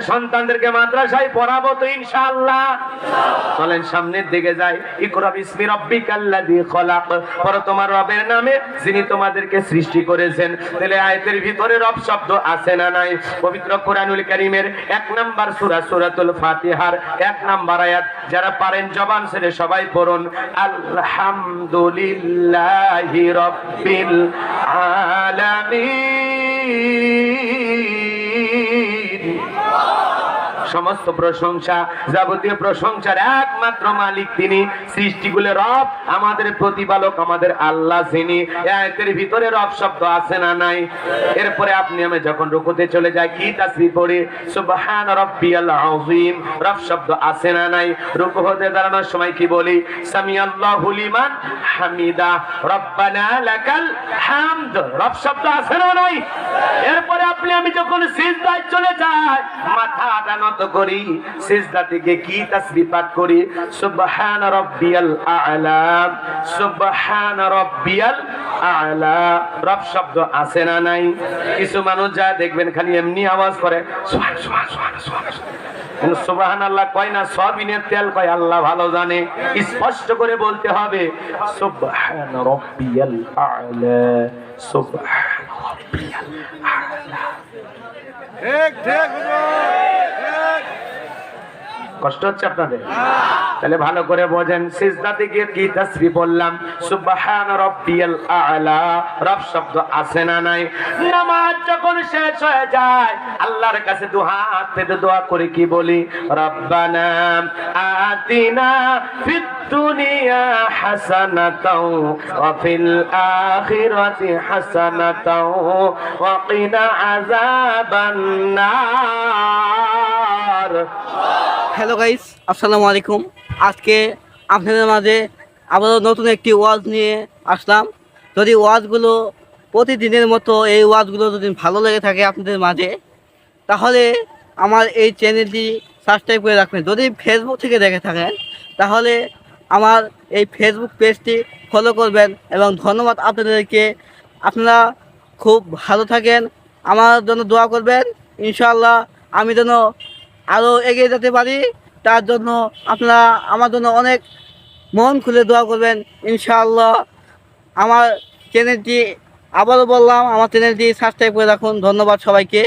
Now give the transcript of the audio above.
আমাদের সন্তানদেরকে মাদ্রাসায় পড়াবো তো ইনশাআল্লাহ। চলেন সামনের দিকে যাই। ইকরা বিসমি রাব্বিকাল্লাযী খলাক। পর তোমার রবের নামে, যিনি তোমাদেরকে সৃষ্টি করেছেন। তাহলে আয়াতের ভিতরে রব শব্দ আছে না নাই? পবিত্র কোরআনুল কারীমের এক নাম্বার সূরা, সূরাতুল ফাতিহার এক নাম্বার আয়াত। যারা পারেন জবান ছেড়ে সবাই পড়ুন। আলহামদুলিল্লাহি রাব্বিল আলামিন। সমস্ত প্রশংসা, যাবতীয় প্রশংসার একমাত্র মালিক তিনি। সৃষ্টিগুলো রব, আমাদের প্রতিপালক, আমাদের আল্লাহ যিনি। আয়াতের ভিতরে রব শব্দ আছে না নাই? এরপরে আপনি আমি যখন রুকুতে চলে যাই, কি তাসবিহ পড়ি? সুবহান রাব্বিয়াল আযীম। রব শব্দ আছে না নাই? রুকু হতে দাঁড়ানোর সময় কি বলি? সামি আল্লাহু লিমান হামিদা। রব্বানা লাকাল হামদ। রব শব্দ আছে না নাই? এরপরে আপনি আমি যখন সিজদায় চলে যাই মাথাটা নত করি, সিজদা থেকে কি তাসবিহ পাঠ করি? সুবহান আ'লা সুবহান আ'লা। রব শব্দ না নাই? কিছু মানুষ যা দেখবেন খালি এমনি আওয়াজ করে, সুবহান সুবহান সুবহান সুবহান সুবহান। আল্লাহ কয় না সবিনের তেল কয়, আল্লাহ ভালো জানে। স্পষ্ট করে বলতে হবে, সুবহান রাব্বিয়াল আ'লা, সুবহান রাব্বিয়াল আ'লা। ঠিক ঠিক কষ্ট হচ্ছে আপনাদের? তাহলে ভালো করে বোঝেন, সিজদাতে গিয়ে কি তাসবিহ বললাম সুবহান রাব্বিয়াল আ'লা। রব শব্দ আছে না নাই? নামাজ যখন শেষ হয়ে যায়, আল্লাহর কাছে দু হাত পেতে দোয়া করে, কি বলি? রব্বানা আতিনা ফিদ দুনিয়া হাসানাতাও, ওয়া ফিল আখিরাতি হাসানাতাও, ওয়া কিনা আযাবান নার। হ্যালো গাইস আসসালামু আলাইকুম আজকে আপনাদের মাঝে আবারও নতুন একটি ওয়াজ নিয়ে আসলাম। যদি ওয়াজগুলো প্রতিদিনের মতো এই ওয়াজগুলো যদি ভালো লেগে থাকে আপনাদের মাঝে, তাহলে আমার এই চ্যানেলটি সাবস্ক্রাইব করে রাখবেন। যদি ফেসবুক থেকে দেখে থাকেন, তাহলে আমার এই ফেসবুক পেজটি ফলো করবেন এবং ধন্যবাদ আপনাদেরকে। আপনারা খুব ভালো থাকেন। আমার জন্য দোয়া করবেন। ইনশাআল্লাহ আমি যেন আরও এগিয়ে যেতে পারি, তার জন্য আপনারা আমার জন্য অনেক মন খুলে দোয়া করবেন। ইনশাআল্লাহ আমার চ্যানেলটি আবারও বললাম, আমার চ্যানেলটি সাবস্ক্রাইব করে রাখুন। ধন্যবাদ সবাইকে।